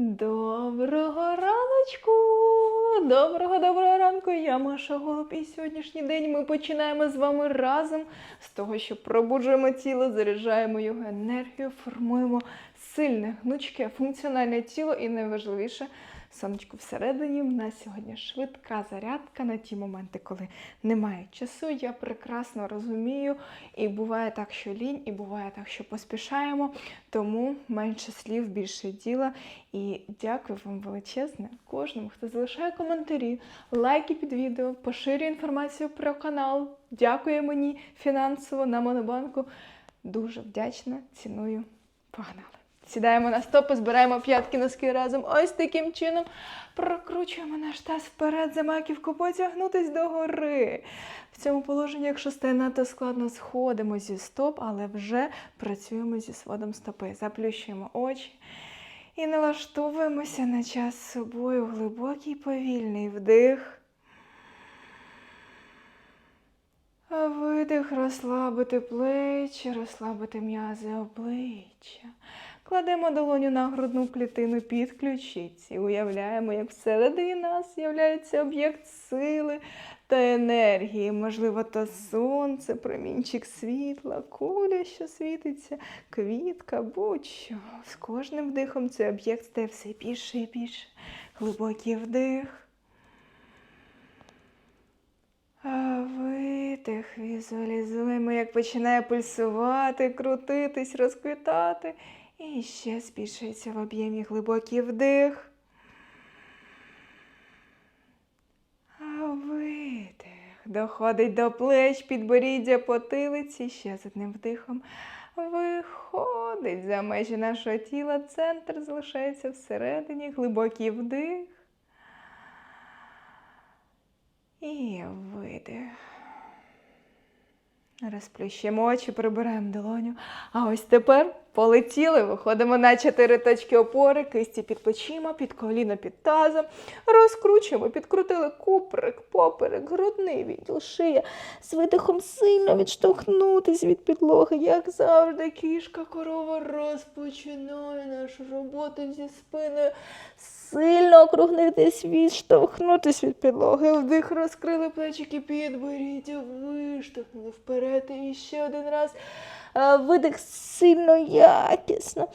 Доброго раночку! Доброго доброго ранку! Я Маша Голуб, і сьогоднішній день ми починаємо з вами разом з того, що пробуджуємо тіло, заряджаємо його енергію, формуємо сильне, гнучке, функціональне тіло і найважливіше сонечко всередині. В нас сьогодні швидка зарядка на ті моменти, коли немає часу. Я прекрасно розумію, і буває так, що лінь, і буває так, що поспішаємо. Тому менше слів, більше діла. І дякую вам величезне кожному, хто залишає коментарі, лайки під відео, поширює інформацію про канал. Дякує мені фінансово на монобанку. Дуже вдячна, ціную. Погнали! Сідаємо на стопи, збираємо п'ятки носки разом. Ось таким чином прокручуємо наш таз вперед, за маківку, потягнутись до гори. В цьому положенні, якщо стає надто складно, сходимо зі стоп, але вже працюємо зі сводом стопи. Заплющуємо очі і налаштовуємося на час з собою. Глибокий повільний вдих. Видих, розслабити плечі, розслабити м'язи обличчя. Кладемо долоню на грудну клітину під ключиці. Уявляємо, як всередині нас з'являється об'єкт сили та енергії. Можливо, то сонце, промінчик світла, куля, що світиться, квітка, будь-що. З кожним вдихом цей об'єкт стає все більше і більше. Глибокий вдих. А видих, візуалізуємо, як починає пульсувати, крутитись, розквітати. І ще збільшується в об'ємі глибокий вдих. А видих. Доходить до плеч, підборіддя, потилиці. Ще з одним вдихом. Виходить за межі нашого тіла. Центр залишається всередині. Глибокий вдих. І видих. Розплющуємо очі, прибираємо долоню. А ось тепер полетіли. Виходимо на чотири точки опори, кисті під плечима, під коліно, під тазом. Розкручуємо, підкрутили куприк, поперек, грудний відділ, шия. З видихом сильно відштовхнутись від підлоги. Як завжди, кішка, корова розпочинає нашу роботу зі спиною. Сильно округлитись, відштовхнутись від підлоги. Вдих розкрили плечики, підборіддя, виштовхнули вперед. І ще один раз. А, Видих сильно якісно.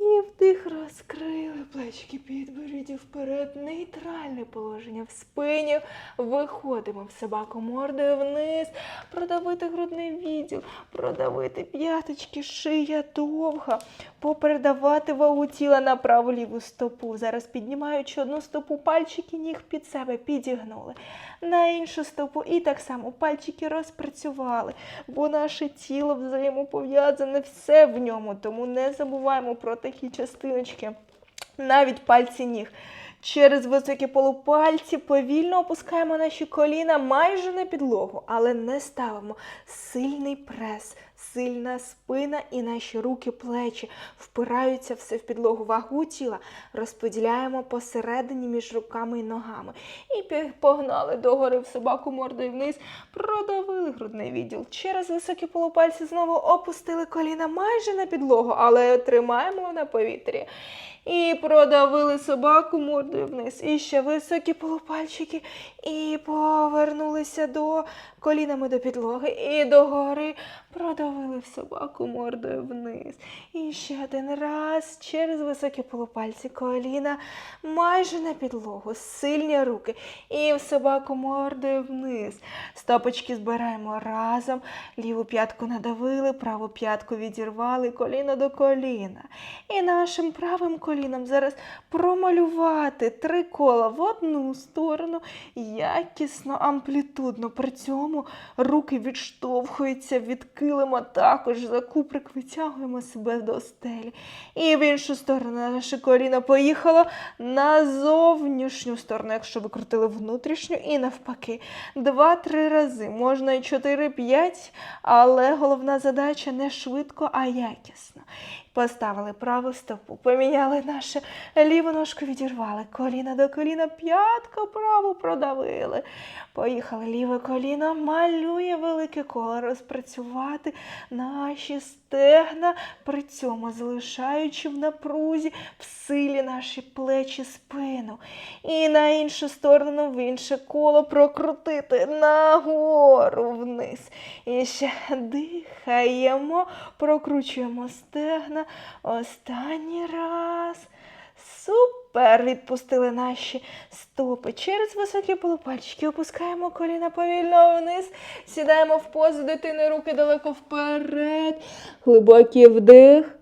І вдих розкрили плечики, підборіддя вперед. Нейтральне положення в спині. Виходимо в собаку мордою вниз. Продавити грудний відділ, продавити п'яточки, шия довга. Попередавати вагу тіла на праву ліву стопу. Зараз піднімаючи одну стопу, пальчики ніг під себе підігнули. На іншу стопу і так само пальчики розпрацювали, бо наше тіло взаємопов'язане все в ньому, тому не забуваємо про такі частиночки, навіть пальці ніг. Через високі полупальці повільно опускаємо наші коліна майже на підлогу, але не ставимо сильний прес, сильна спина і наші руки, плечі впираються все в підлогу вагу тіла, розподіляємо посередині між руками і ногами. І погнали догори в собаку мордою вниз, продавили грудний відділ. Через високі полупальці знову опустили коліна майже на підлогу, але тримаємо на повітрі. І продавили собаку мордою вниз. І ще високі полупальчики. І повернулися до колінами до підлоги. І догори продавили в собаку мордою вниз. І ще один раз через високі полупальці коліна майже на підлогу. Сильні руки. І в собаку мордою вниз. Стопочки збираємо разом. Ліву п'ятку надавили, праву п'ятку відірвали, коліно до коліна. І нашим правим коліном зараз промалювати три кола в одну сторону, якісно, амплітудно. При цьому руки відштовхуються від килима, також за куприк витягуємо себе до стелі. І в іншу сторону наше коліно поїхало на зовнішню сторону, якщо ви крутили внутрішню, і навпаки. Два-три рази, можна і чотири-п'ять, але головна задача не швидко, а якісно. Поставили праву стопу, поміняли наше ліву ножку, відірвали коліна до коліна, п'ятка праву продавили. Поїхали ліве коліно, малює велике коло, розпрацювати наші стегна, при цьому залишаючи в напрузі в силі наші плечі, спину. І на іншу сторону, в інше коло прокрутити нагору вниз. І ще дихаємо, прокручуємо стегна. Останній раз. Супер! Відпустили наші стопи через високі полупальчики. Опускаємо коліна повільно вниз. Сідаємо в позу дитини, руки далеко вперед. Глибокий вдих.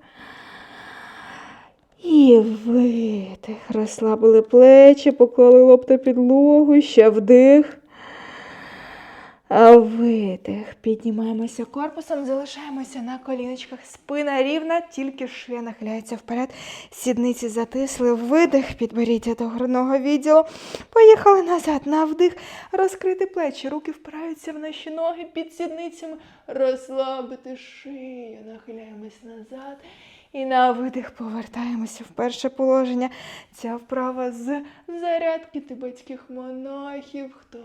І видих. Розслабили плечі, поклали лоб на підлогу, ще вдих. Видих. Піднімаємося корпусом, залишаємося на коліночках. Спина рівна, тільки шия нахиляється вперед. Сідниці затисли. Видих. Підберіться до грудного відділу. Поїхали назад. На вдих. Розкрити плечі. Руки впираються в наші ноги під сідницями. Розслабити шию. Нахиляємось назад. І на видих повертаємося в перше положення. Ця вправа з зарядки тибетських монахів. Хто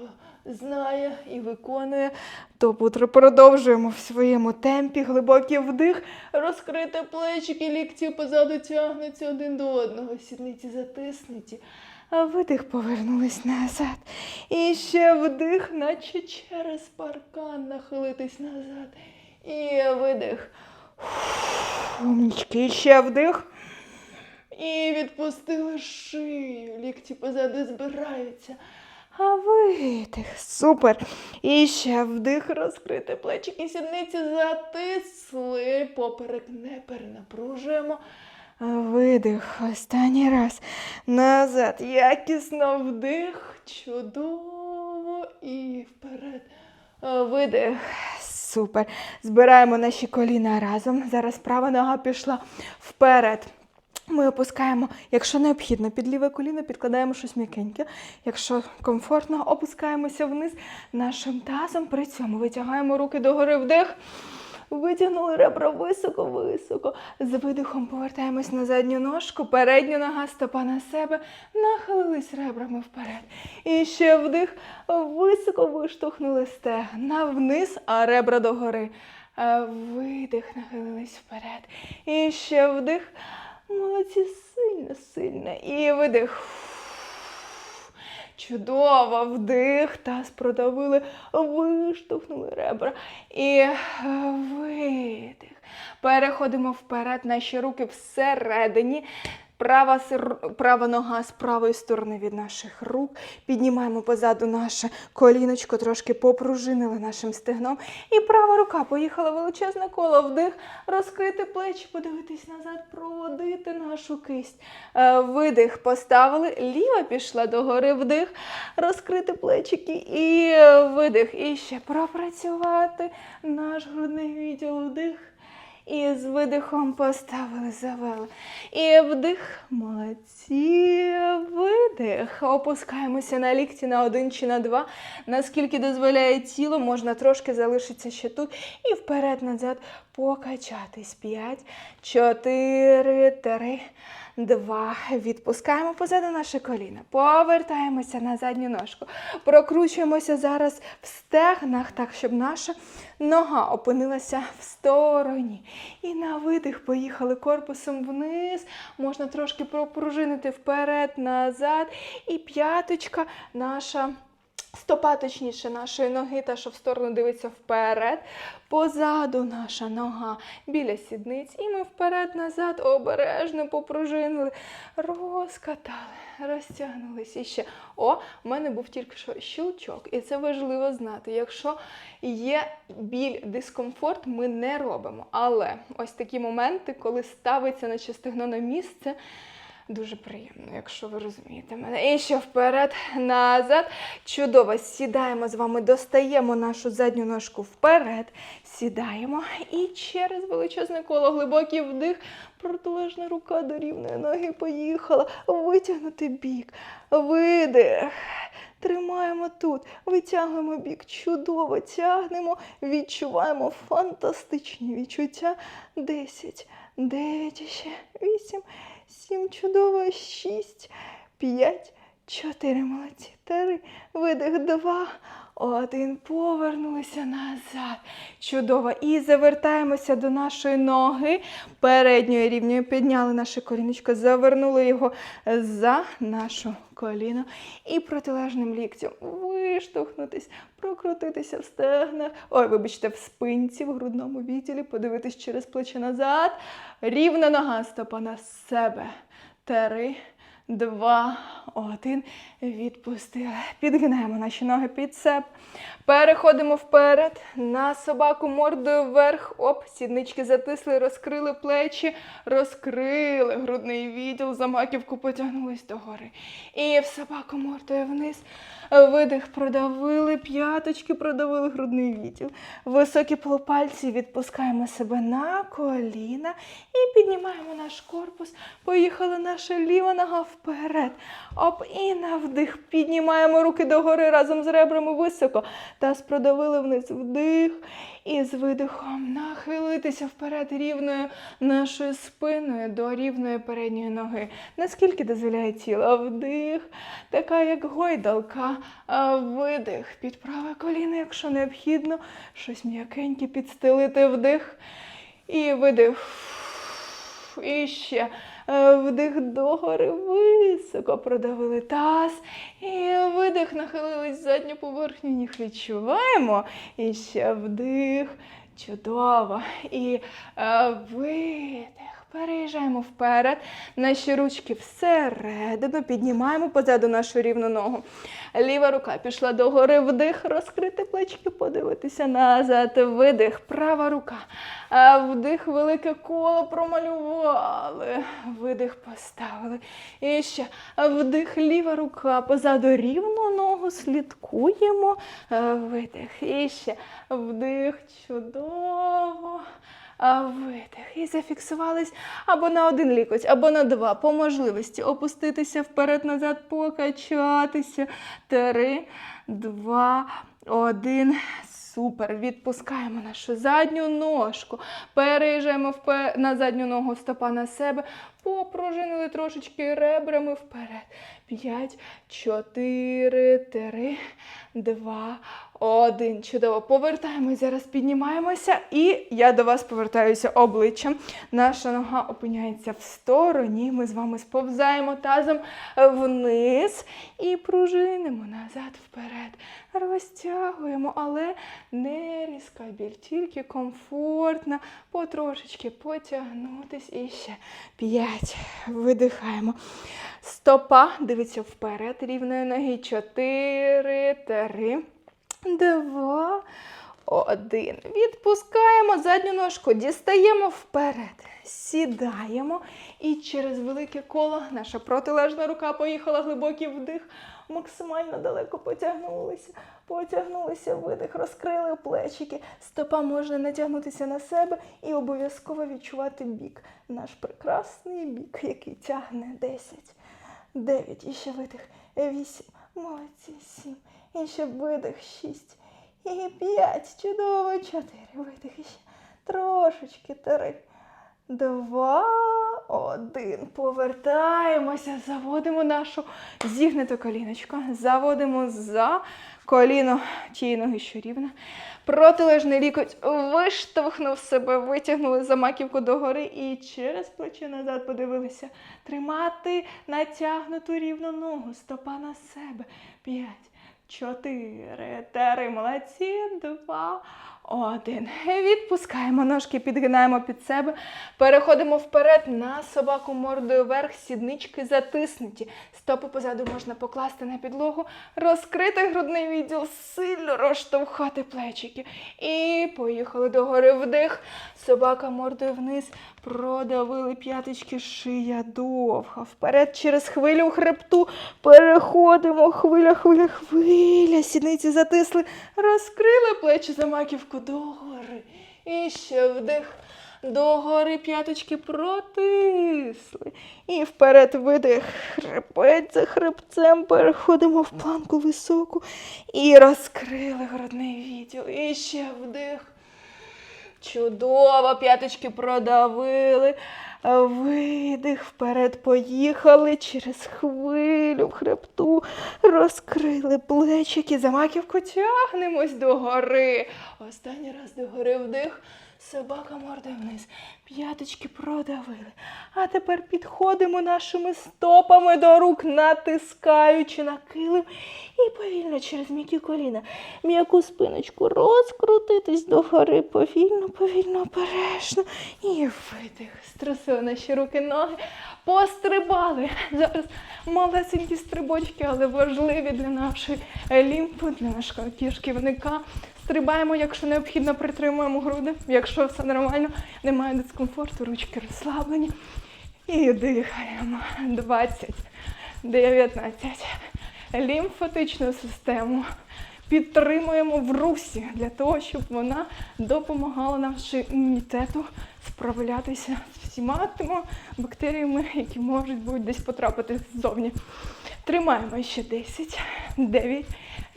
знає і виконує, то продовжуємо в своєму темпі. Глибокий вдих, розкрити плечики, лікті позаду тягнуться один до одного. Сідниці затиснуті. А видих повернулись назад. І ще вдих, наче через паркан нахилитись назад. І видих. Умнічки, ще вдих. І відпустили шию. Лікті позаду збираються. А видих. Супер. І ще вдих, розкрити плечики, сідниці затисли. Поперек не перенапружуємо. Видих. Останній раз. Назад. Якісно вдих. Чудово. І вперед. Видих. Супер. Збираємо наші коліна разом. Зараз права нога пішла вперед. Ми опускаємо, якщо необхідно, під ліве коліно підкладаємо щось м'якеньке. Якщо комфортно, опускаємося вниз нашим тазом. При цьому витягаємо руки догори вдих. Витягнули ребра високо-високо. З видихом повертаємось на задню ножку, передня нога, стопа на себе, нахилились ребрами вперед. І ще вдих, високо виштовхнули стегна вниз, а ребра догори. Е, Видих, нахилились вперед. І ще вдих. Молодці, сильно, сильно. І видих. Чудово, вдих, таз продавили, виштовхнули ребра. І видих. Переходимо вперед, наші руки всередині. Права, права нога з правої сторони від наших рук. Піднімаємо позаду наше коліночко, трошки попружинили нашим стегном. І права рука поїхала величезне коло. Вдих, розкрити плечі, подивитись назад, проводити нашу кисть. Е, Видих поставили, ліва пішла догори, вдих, розкрити плечики і е, видих. І ще пропрацювати наш грудний відділ. Вдих. І з видихом поставили, завели. І вдих, молодці, видих. Опускаємося на лікті на один чи на два. Наскільки дозволяє тіло, можна трошки залишитися ще тут. І вперед-назад покачатись. П'ять, чотири, три, два. Відпускаємо позаду наше коліно. Повертаємося на задню ножку. Прокручуємося зараз в стегнах, так, щоб наша нога опинилася в стороні. І на видих поїхали корпусом вниз. Можна трошки пропружинити вперед, назад. І п'яточка наша. Стопа, точніше, нашої ноги, та що в сторону дивиться вперед. Позаду наша нога біля сідниць. І ми вперед-назад обережно попружинили, розкатали, розтягнулись. І ще. О, у мене був тільки що щелчок. І це важливо знати. Якщо є біль, дискомфорт, ми не робимо. Але ось такі моменти, коли ставиться наче стегно на місце. Дуже приємно, якщо ви розумієте мене. І ще вперед, назад. Чудово. Сідаємо з вами, достаємо нашу задню ножку вперед. Сідаємо. І через величезне коло, глибокий вдих. Протилежна рука до рівної ноги поїхала. Витягнути бік. Видих. Тримаємо тут, витягуємо бік, чудово тягнемо, відчуваємо фантастичні відчуття. 10, дев'ять, ще вісім, сім, чудово, шість, п'ять, чотири, молодці, три, видих, два, один, повернулися назад. Чудово. І завертаємося до нашої ноги. Передньою рівньою підняли наше коліночко, завернули його за нашу коліно і протилежним ліктем виштовхнутись, прокрутитися в стегнах. Ой, вибачте, в спинці, в грудному відділі, подивитись через плече назад. Рівна нога, стопа на себе. Три, два, один. Відпустили. Підгинаємо наші ноги під себе. Переходимо вперед на собаку мордою вверх. Оп, сіднички затисли, розкрили плечі, розкрили грудний відділ, за маківку потягнулись догори. І в собаку мордою вниз. Видих продавили, п'яточки продавили грудний відділ. Високі полупальці відпускаємо себе на коліна і піднімаємо наш корпус. Поїхала наша ліва нога вперед. Оп, і на вдих. Піднімаємо руки догори разом з ребрами високо. Таз продавили вниз вдих. І з видихом нахилитися вперед рівною нашою спиною до рівної передньої ноги. Наскільки дозволяє тіло? Вдих, така як гойдалка. Видих під праве коліно, якщо необхідно, щось м'якеньке підстелити вдих. І видих. І ще вдих догори, високо продавили таз. І видих, нахилились задню поверхню ніг відчуваємо. І ще вдих. Чудово. І е, видих. Переїжджаємо вперед, наші ручки всередину, піднімаємо позаду нашу рівну ногу. Ліва рука пішла догори, вдих, розкрити плечки, подивитися назад, видих, права рука. Вдих, велике коло промалювали, видих поставили. І ще вдих, ліва рука, позаду рівну ногу, слідкуємо, видих. І ще вдих, чудово. А видих. І зафіксувались або на один лікоть, або на два. По можливості опуститися вперед-назад, покачатися. Три, два, один. Супер. Відпускаємо нашу задню ножку. Переїжджаємо на задню ногу стопа на себе. Попружинили трошечки ребрами вперед. П'ять, чотири, три, два, один. Чудово. Повертаємось. Зараз піднімаємося. І я до вас повертаюся обличчям. Наша нога опиняється в стороні. Ми з вами сповзаємо тазом вниз і пружинимо назад вперед. Розтягуємо, але не різка біль, тільки комфортно, потрошечки потягнутись. І ще п'ять. Видихаємо. Стопа дивиться вперед, рівної ноги. Чотири, три, два, один. Відпускаємо задню ножку, дістаємо вперед, сідаємо. І через велике коло наша протилежна рука поїхала глибокий вдих. Максимально далеко потягнулися. Потягнулися, видих, розкрили плечики. Стопа може натягнутися на себе і обов'язково відчувати бік. Наш прекрасний бік, який тягне 10, 9, і ще видих, 8, молодці, 7, і ще видих, 6, і 5, чудово, 4, видих, ще. Трошечки, 3, Два, один. Повертаємося, заводимо нашу зігнуту коліночку. Заводимо за коліно. Тієї ноги, що рівна. Протилежний лікоть виштовхнув себе, витягнули за маківку догори і через плече назад подивилися. Тримати натягнуту рівну ногу, стопа на себе. П'ять, чотири, три, молодці, два, один. Відпускаємо ножки, підгинаємо під себе. Переходимо вперед на собаку мордою вверх, сіднички затиснуті. Стопи позаду можна покласти на підлогу, розкрити грудний відділ, сильно розштовхати плечики. І поїхали догори вдих. Собака мордою вниз. Продавили п'яточки, шия довга. Вперед через хвилю хребту. Переходимо. Хвиля, хвиля, хвиля. Сідниці затисли. Розкрили плечі за маківку догори. І ще вдих. Догори п'яточки протисли. І вперед видих. Хрипець за хребцем. Переходимо в планку високу. І розкрили грудний відділ. І ще вдих. Чудово, п'яточки продавили. Видих, вперед поїхали через хвилю в хребту, розкрили плечики, за маківку тягнемось догори. Останній раз догори вдих, собака мордою вниз. П'яточки продавили. А тепер підходимо нашими стопами до рук, натискаючи на килим і повільно через м'які коліна. М'яку спиночку розкрутитись догори, повільно, повільно, обережно. І видих. Струсили наші руки, ноги. Пострибали. Зараз малесенькі стрибочки, але важливі для нашої лімфи, для нашого кишківника. Стрибаємо, якщо необхідно, притримуємо груди. Якщо все нормально, немає дискомфорту, ручки розслаблені. І дихаємо. 20, 19. Лімфатичну систему підтримуємо в русі для того, щоб вона допомагала нашому імунітету справлятися з всіма тими бактеріями, які можуть будуть десь потрапити ззовні. Тримаємо ще 10, 9,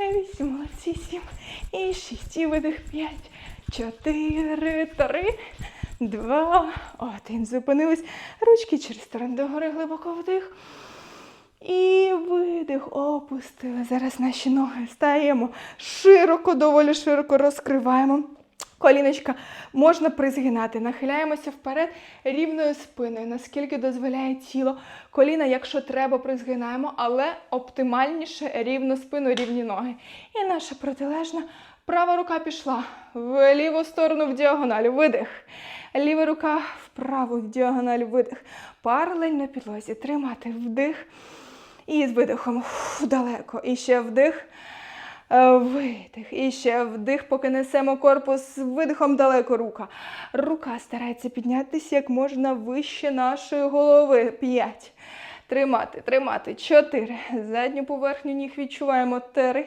8, молодці, 7 і 6. І видих 5, 4, 3, 2, 1. Зупинились. Ручки через сторону догори, глибоко вдих. І видих, опустили. Зараз наші ноги стаємо широко, доволі широко розкриваємо. Коліночка можна призгинати, нахиляємося вперед рівною спиною, наскільки дозволяє тіло. Коліна, якщо треба, призгинаємо, але оптимальніше рівну спину, рівні ноги. І наша протилежна права рука пішла в ліву сторону в діагональ. Видих. Ліва рука в праву в діагональ, видих. Паралельно підлозі. Тримати вдих. І з видихом далеко. І ще вдих. Е, Видих. І ще вдих, поки несемо корпус з видихом далеко рука. Рука старається піднятися як можна вище нашої голови. П'ять. Тримати, тримати. Чотири. Задню поверхню ніг відчуваємо. Три.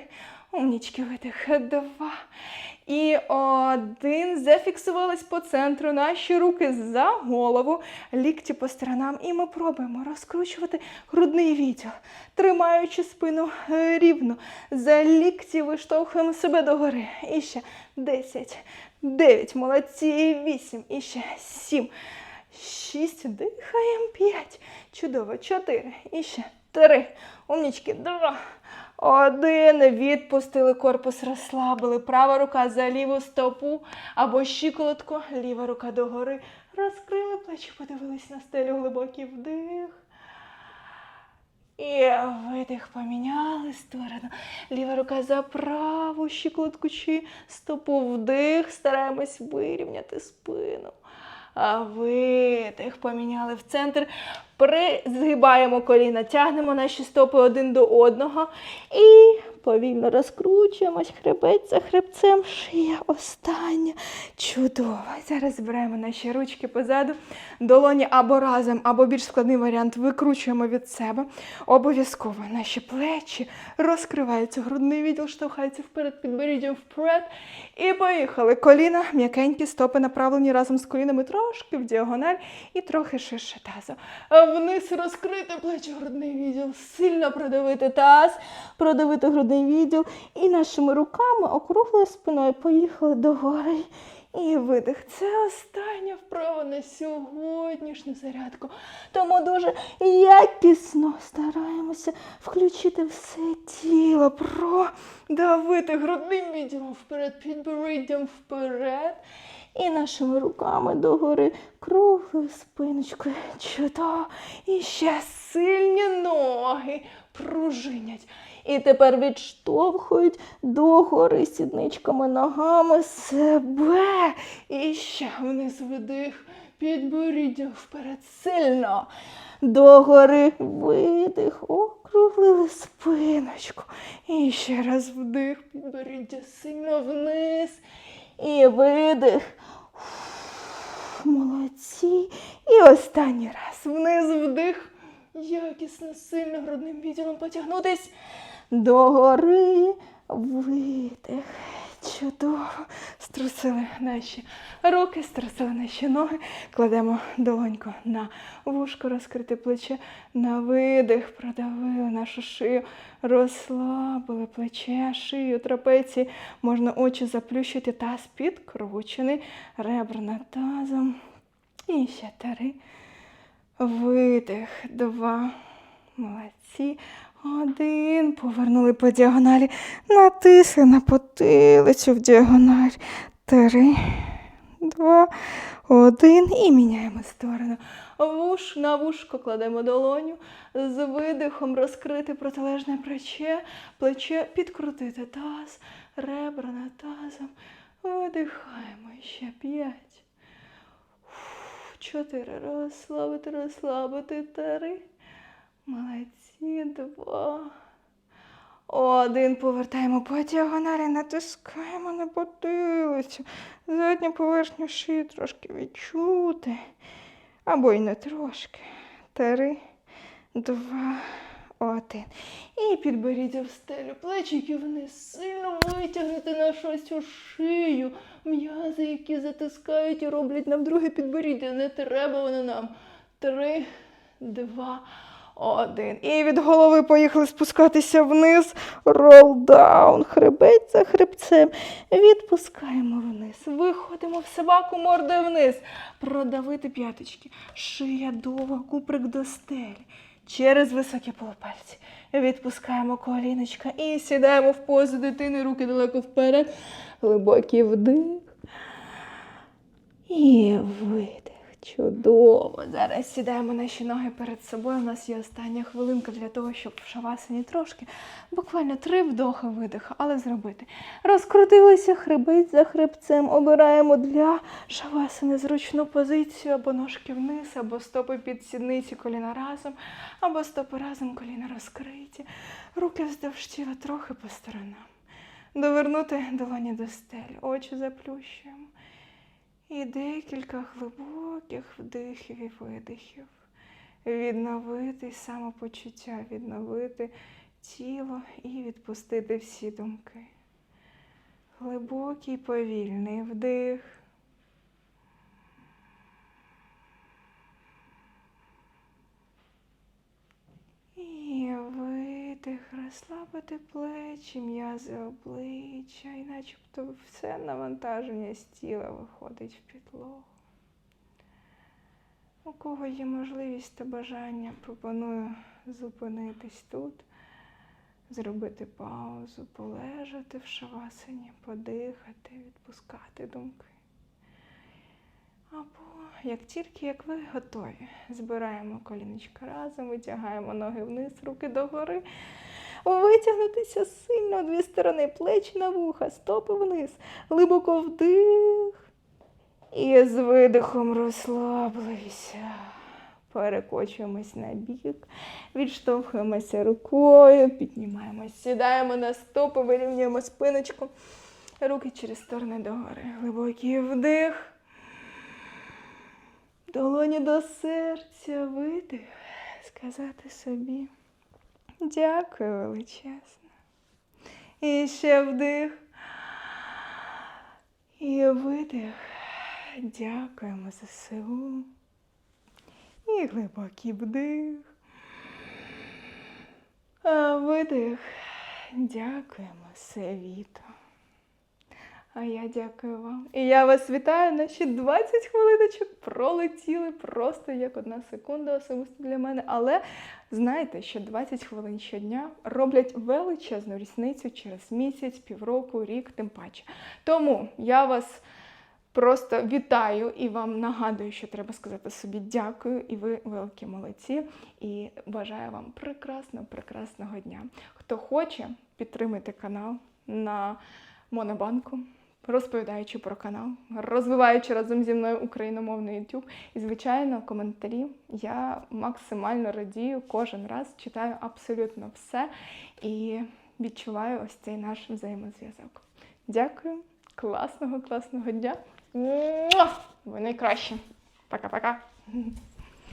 Умнічки, видих. Два. І один. Зафіксувались по центру. Наші руки за голову, лікті по сторонам. І ми пробуємо розкручувати грудний відділ, тримаючи спину е, рівно. За лікті виштовхуємо себе догори. І ще 10, 9, молодці, 8, і ще 7, 6, дихаємо, 5, чудово, 4, і ще 3, умнічки, 2, один. Відпустили корпус, розслабили. Права рука за ліву стопу або щиколотку, ліва рука догори. Розкрили плечі, подивились на стелю, глибокий вдих. І видих поміняли сторону. Ліва рука за праву щиколотку чи стопу вдих. Стараємось вирівняти спину. Видих поміняли в центр. Призгибаємо коліна, тягнемо наші стопи один до одного. І повільно розкручуємось, хребець за хребцем, шия остання. Чудово. Зараз збираємо наші ручки позаду, долоні або разом, або більш складний варіант викручуємо від себе. Обов'язково наші плечі розкриваються, грудний відділ штовхається вперед, підборіддям вперед. І поїхали. Коліна, м'якенькі, стопи направлені разом з колінами трошки в діагональ і трохи ширше тазу. Вниз розкрити плечі, грудний відділ, сильно продавити таз, продавити грудний відділ. І нашими руками округлою спиною поїхали догори. І видих. Це остання вправа на сьогоднішню зарядку. Тому дуже якісно стараємося включити все тіло, продавити грудним відділом вперед, підборіддям вперед. І нашими руками догори круглою спиночкою. Чудово. І ще сильні ноги пружинять. І тепер відштовхують догори сідничками, ногами себе. І ще вниз видих, підборіддя вперед сильно. Догори видих, округлили спиночку. І ще раз вдих, підборіддя сильно вниз. І видих. Молодці. І останній раз. Вниз вдих. Якісно, сильно грудним відділом потягнутись. Догори. Видих. Чудово. Струсили наші руки, струсили наші ноги. Кладемо долоньку на вушко, розкрите плече, на видих, продавили нашу шию, розслабили плече, шию, трапеції. Можна очі заплющити, таз підкручений, ребра над тазом. І ще три. Видих, два. Молодці. Один. Повернули по діагоналі. Натисли на потилицю в діагональ. Три, два, один. І міняємо сторону. Вуш, на вушко кладемо долоню. З видихом розкрити протилежне плече. Плече підкрутити таз. Ребра над тазом. Видихаємо. Ще п'ять. Чотири. Розслабити, розслабити. Три. Молодці. Два. Один. Повертаємо по діагоналі, натискаємо на потилицю. Задню поверхню шиї трошки відчути. Або й не трошки. Три, два, один. І підберіться в стелю. Плечики вниз. Сильно витягнути нашу ось шию. М'язи, які затискають і роблять нам друге підборіддя. Не треба воно нам. Три, два, один. І від голови поїхали спускатися вниз. Ролдаун. Хребець за хребцем. Відпускаємо вниз. Виходимо в собаку мордою вниз. Продавити п'яточки. Шия довга, куприк до стелі. Через високі полупальці. Відпускаємо коліночка і сідаємо в позу дитини, руки далеко вперед. Глибокий вдих. І видих. Чудово. Зараз сідаємо наші ноги перед собою. У нас є остання хвилинка для того, щоб в шавасані трошки, буквально три вдоха видиха, але зробити. Розкрутилися хребець за хребцем. Обираємо для шавасани зручну позицію або ножки вниз, або стопи під сідниці, коліна разом, або стопи разом, коліна розкриті. Руки вздовж тіла трохи по сторонам. Довернути долоні до стелі, очі заплющуємо. І декілька глибоких вдихів і видихів. Відновити самопочуття, відновити тіло і відпустити всі думки. Глибокий повільний вдих. І видих, розслабити плечі, м'язи обличчя, і начебто все навантаження з тіла виходить в підлогу. У кого є можливість та бажання, пропоную зупинитись тут, зробити паузу, полежати в шавасані, подихати, відпускати думки. Або як тільки як ви готові, збираємо коліночка разом, витягаємо ноги вниз, руки догори. Витягнутися сильно дві сторони, плечі на вуха, стопи вниз, глибоко вдих. І з видихом розслаблися. Перекочуємось на бік, відштовхуємося рукою, піднімаємось, сідаємо на стопи, вирівнюємо спиночку. Руки через сторони догори. Глибокий вдих. Долоні до серця, видих. Сказати собі. Дякую величезно. І ще вдих. І видих. Дякуємо за силу. І глибокий вдих. А видих. Дякуємо світу. А я дякую вам. І я вас вітаю. Наші 20 хвилиночок пролетіли просто як одна секунда особисто для мене. Але знаєте, що 20 хвилин щодня роблять величезну різницю через місяць, півроку, рік, тим паче. Тому я вас. Просто вітаю і вам нагадую, що треба сказати собі дякую, і ви великі молодці. І бажаю вам прекрасного, прекрасного дня. Хто хоче, підтримайте канал на Монобанку, розповідаючи про канал, розвиваючи разом зі мною україномовний YouTube. І, звичайно, коментарі. Я максимально радію кожен раз, читаю абсолютно все і відчуваю ось цей наш взаємозв'язок. Дякую, класного, класного дня. Ви найкращі. Пока-пока.